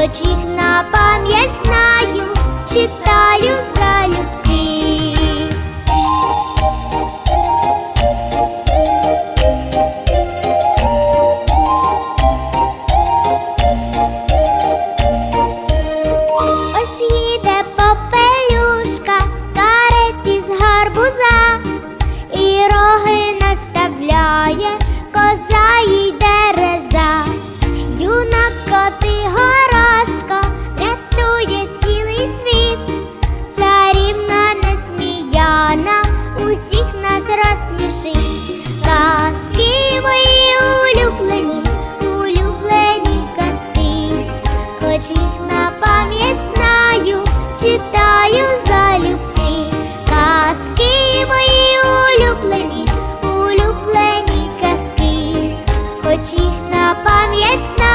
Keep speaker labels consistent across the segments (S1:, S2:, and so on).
S1: Хоч на пам'ять знаю, читаю. пам'ять знає.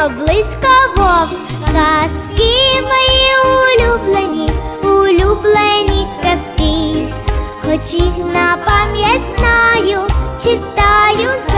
S1: Летів близько вовк, казки мої улюблені, улюблені казки, хоч їх на пам'ять знаю, читаю.